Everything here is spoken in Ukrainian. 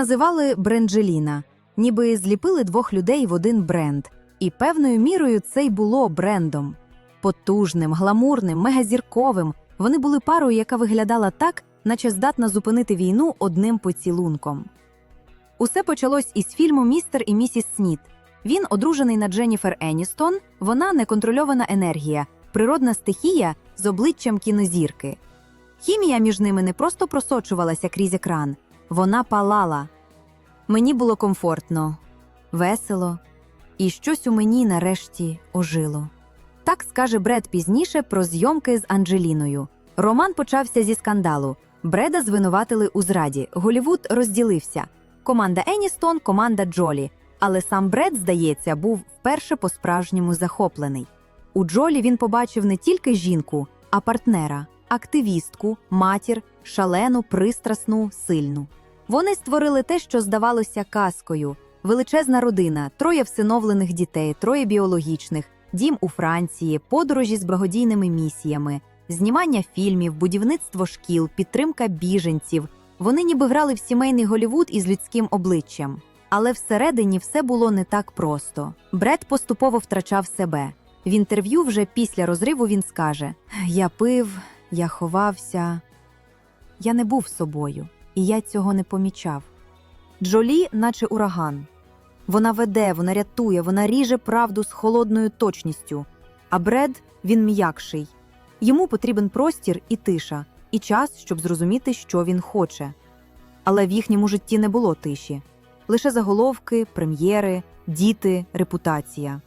називали бренджеліна, ніби зліпили двох людей в один бренд. І певною мірою це й було брендом. Потужним, гламурним, мегазірковим. Вони були парою, яка виглядала так, наче здатна зупинити війну одним поцілунком. Усе почалось із фільму Містер і місіс Сніт. Він одружений на Дженніфер Еністон, вона неконтрольована енергія, природна стихія з обличчям кінозірки. Хімія між ними не просто просочувалася крізь екран, вона палала. Мені було комфортно, весело, і щось у мені нарешті ожило. Так скаже Бред пізніше про зйомки з Анджеліною. Роман почався зі скандалу. Бреда звинуватили у зраді. Голівуд розділився. Команда Еністон, команда Джолі. Але сам Бред, здається, був вперше по-справжньому захоплений. У Джолі він побачив не тільки жінку, а партнера, активістку, матір, шалену, пристрасну, сильну. Вони створили те, що здавалося казкою: величезна родина, троє всиновлених дітей, троє біологічних, дім у Франції, подорожі з благодійними місіями, знімання фільмів, будівництво шкіл, підтримка біженців. Вони ніби грали в сімейний Голівуд із людським обличчям. Але всередині все було не так просто. Бред поступово втрачав себе. В інтерв'ю вже після розриву він скаже: Я пив, я ховався, я не був собою, і я цього не помічав. Джолі, наче ураган. Вона веде, вона рятує, вона ріже правду з холодною точністю. А Бред він м'якший. Йому потрібен простір і тиша, і час, щоб зрозуміти, що він хоче. Але в їхньому житті не було тиші лише заголовки, прем'єри, діти, репутація.